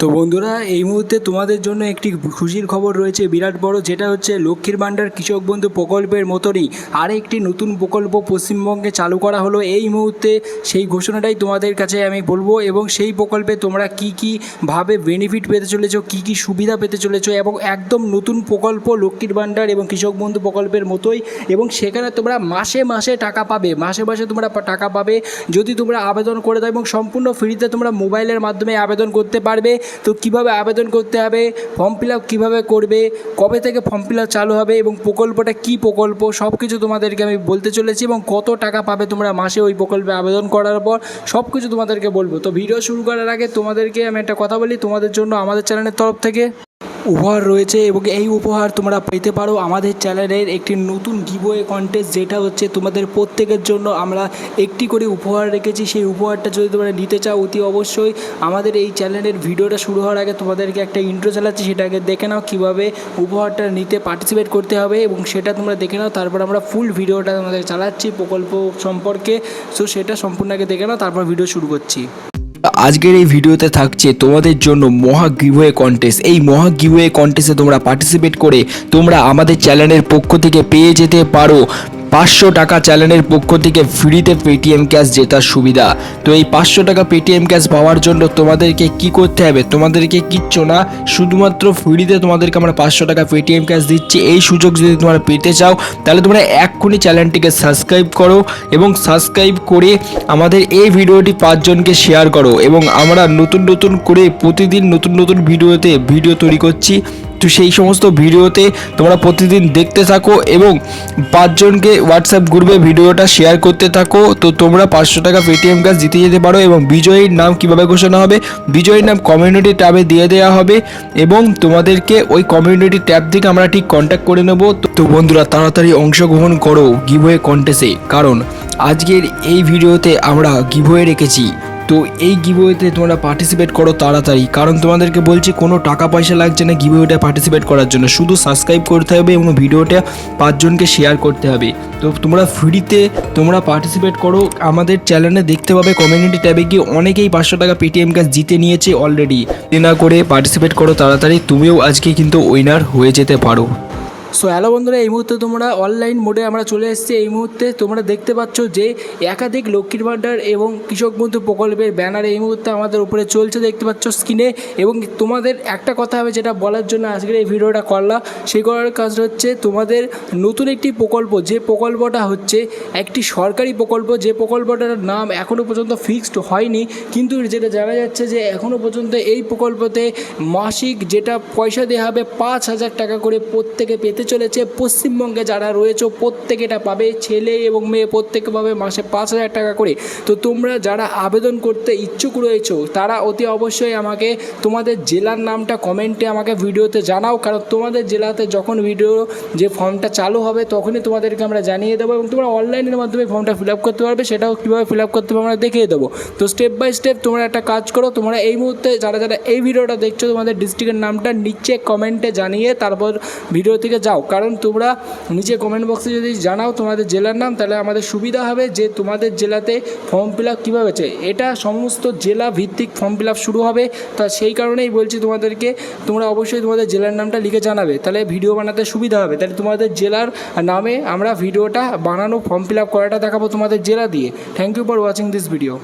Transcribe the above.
তো বন্ধুরা, এই মুহূর্তে তোমাদের জন্য একটি খুশির খবর রয়েছে বিরাট বড়, যেটা হচ্ছে লক্ষ্মীর ভাণ্ডার কৃষক বন্ধু প্রকল্পের মতনই আরেকটি নতুন প্রকল্প পশ্চিমবঙ্গে চালু করা হলো। এই মুহূর্তে সেই ঘোষণাটাই তোমাদের কাছে আমি বলব এবং সেই প্রকল্পে তোমরা কি কি ভাবে বেনিফিট পেতে চলেছো, কি কি সুবিধা পেতে চলেছো এবং একদম নতুন প্রকল্প লক্ষ্মীর ভাণ্ডার এবং কৃষক বন্ধু প্রকল্পের মতোই এবং সেখানে তোমরা মাসে মাসে টাকা পাবে, মাসে মাসে তোমরা টাকা পাবে। যদি তোমরা আবেদন করে দাও এবং সম্পূর্ণ ফ্রিতে তোমরা মোবাইলের মাধ্যমে আবেদন করতে পারবে। তো কীভাবে আবেদন করতে হবে? ফর্ম ফিল আপ কীভাবে করবে? কবে থেকে ফর্ম ফিল আপ চালু হবে? এবং প্রকল্পটা কি প্রকল্প? সব কিছু তোমাদেরকে আমি বলতে চলেছি এবং কত টাকা পাবে তোমরা মাসে ওই প্রকল্পে আবেদন করার পর? সব কিছু তোমাদেরকে বলব। তো ভিডিও শুরু করার আগে তোমাদেরকে আমি একটা কথা বলি। তোমাদের জন্য আমাদের চ্যানেলের তরফ থেকে। উপহার রয়েছে এবং এই উপহার তোমরা পেতে পারো আমাদের চ্যানেলের একটি নতুন গিভওয়ে কন্টেস্ট যেটা হচ্ছে তোমাদের প্রত্যেকের জন্য আমরা একটি করে উপহার রেখেছি। সেই উপহারটা যদি তোমরা নিতে চাও, অতি অবশ্যই আমাদের এই চ্যানেলের ভিডিওটা শুরু হওয়ার আগে তোমাদেরকে একটা ইন্ট্রো চালাচ্ছি সেটাকে দেখে নাও কীভাবে উপহারটা নিতে পার্টিসিপেট করতে হবে এবং সেটা তোমরা দেখে নাও, তারপর আমরা ফুল ভিডিওটা তোমাদের চালাচ্ছি প্রকল্প সম্পর্কে। সো সেটা সম্পূর্ণ আগে দেখে নাও, তারপর ভিডিও শুরু করছি। আজকের এই ভিডিওতে থাকছে তোমাদের জন্য মহা গিভওয়ে কন্টেস্ট এই মহা গিভওয়ে কন্টেস্টে তোমরা পার্টিসিপেট করে তোমরা আমাদের চ্যানেলের পক্ষ থেকে পেয়ে যেতে পারো। পাঁচশো টাকা চ্যানেলের পক্ষ থেকে ফ্রিতে পেটিএম ক্যাশ জেতার সুবিধা। তো এই পাঁচশো টাকা পেটিএম ক্যাশ পাওয়ার জন্য তোমাদেরকে কি করতে হবে? তোমাদেরকে কিচ্ছু না, শুধুমাত্র ফ্রিতে তোমাদেরকে আমরা পাঁচশো টাকা পেটিএম ক্যাশ দিচ্ছি। এই সুযোগ যদি তোমরা পেতে চাও, তাহলে তোমরা এক্ষুনি চ্যানেলটিকে সাবস্ক্রাইব করো এবং সাবস্ক্রাইব করে আমাদের এই ভিডিওটি পাঁচজনকে শেয়ার করো এবং আমরা নতুন নতুন করে প্রতিদিন নতুন নতুন ভিডিওতে ভিডিও তৈরি করছি। তো সেই সমস্ত ভিডিওতে তোমরা প্রতিদিন দেখতে থাকো এবং পাঁচজনকে হোয়াটসঅ্যাপ গ্রুপে ভিডিওটা শেয়ার করতে থাকো। তো তোমরা পাঁচশো টাকা পেটিএম কাজ জিতে যেতে পারো এবং বিজয়ীর নাম কীভাবে ঘোষণা হবে? বিজয়ীর নাম কমিউনিটি ট্যাবে দিয়ে দেওয়া হবে এবং তোমাদেরকে ওই কমিউনিটি ট্যাব থেকে আমরা ঠিক কন্ট্যাক্ট করে নেব। তো বন্ধুরা, তাড়াতাড়ি অংশগ্রহণ করো গিভওয়ে কন্টেস্টে কারণ আজকের এই ভিডিওতে আমরা গিভওয়ে রেখেছি। তো এই গিভওয়েতে তোমরা পার্টিসিপেট করো তাড়াতাড়ি। কারণ তোমাদেরকে বলছি, কোনো টাকা পয়সা লাগছে না গিভওয়েটা পার্টিসিপেট করার জন্য। শুধু সাবস্ক্রাইব করতে হবে এবং ভিডিওটা পাঁচজনকে শেয়ার করতে হবে। তো তোমরা ফ্রিতে তোমরা পার্টিসিপেট করো। আমাদের চ্যানেলে দেখতে পাবে কমিউনিটি ট্যাবে গিয়ে অনেকেই পাঁচশো টাকা পেটিএম ক্যাশ জিতে নিয়েছে অলরেডি না করে পার্টিসিপেট করো তাড়াতাড়ি। তুমিও আজকে কিন্তু উইনার হয়ে যেতে পারো। সো হ্যালো বন্ধুরা, এই মুহূর্তে তোমরা অনলাইন মোডে আমরা চলে এসেছি। এই মুহূর্তে তোমরা দেখতে পাচ্ছ যে একাধিক লক্ষ্মীর ভাণ্ডার এবং কৃষক বন্ধু প্রকল্পের ব্যানার এই মুহূর্তে আমাদের উপরে চলছে। দেখতে পাচ্ছ স্ক্রিনে এবং তোমাদের একটা কথা হবে যেটা বলার জন্য আজকের এই ভিডিওটা করলাম। সেই করার কাজটা হচ্ছে তোমাদের নতুন একটি প্রকল্প, যে প্রকল্পটা হচ্ছে একটি সরকারি প্রকল্প, যে প্রকল্পটার নাম এখনও পর্যন্ত ফিক্সড হয়নি। কিন্তু যেটা জানা যাচ্ছে যে এখনও পর্যন্ত এই প্রকল্পতে মাসিক যেটা পয়সা দেওয়া হবে পাঁচ হাজার টাকা করে প্রত্যেকে পেতে চলেছে। পশ্চিমবঙ্গে যারা রয়েছে প্রত্যেকে এটা পাবে ছেলে এবং মেয়ে, প্রত্যেকে পাবে মাসে পাঁচ হাজার টাকা করে। তো তোমরা যারা আবেদন করতে ইচ্ছুক রয়েছো, তারা অতি অবশ্যই আমাকে তোমাদের জেলার নামটা কমেন্টে আমাকে ভিডিওতে জানাও, কারণ তোমাদের জেলাতে যখন ভিডিও যে ফর্মটা চালু হবে, তখনই তোমাদেরকে আমরা জানিয়ে দেবো এবং তোমরা অনলাইনের মাধ্যমে ফর্মটা ফিল আপ করতে পারবে, সেটাও কীভাবে ফিল আপ করতে পারবে আমরা দেখিয়ে দেবো। তো স্টেপ বাই স্টেপ তোমরা একটা কাজ করো, তোমরা এই মুহূর্তে যারা যারা এই ভিডিওটা দেখছ, তোমাদের ডিস্ট্রিক্টের নামটা নিচে কমেন্টে জানিয়ে তারপর ভিডিও থেকে যাও। কারণ তোমরা নিচে কমেন্ট বক্সে যদি জানাও তোমাদের জেলার নাম, তাহলে আমাদের সুবিধা হবে যে তোমাদের জেলাতে ফর্ম ফিল আপ কীভাবে হচ্ছে। এটা সমস্ত জেলা ভিত্তিক ফর্ম ফিল আপ শুরু হবে। তা সেই কারণেই বলছি তোমাদেরকে, তোমরা অবশ্যই তোমাদের জেলার নামটা লিখে জানাবে। তাহলে ভিডিও বানাতে সুবিধা হবে। তাহলে তোমাদের জেলার নামে আমরা ভিডিওটা বানানো ফর্ম ফিল আপ করাটা দেখাবো তোমাদের জেলা দিয়ে। Thank you for watching this video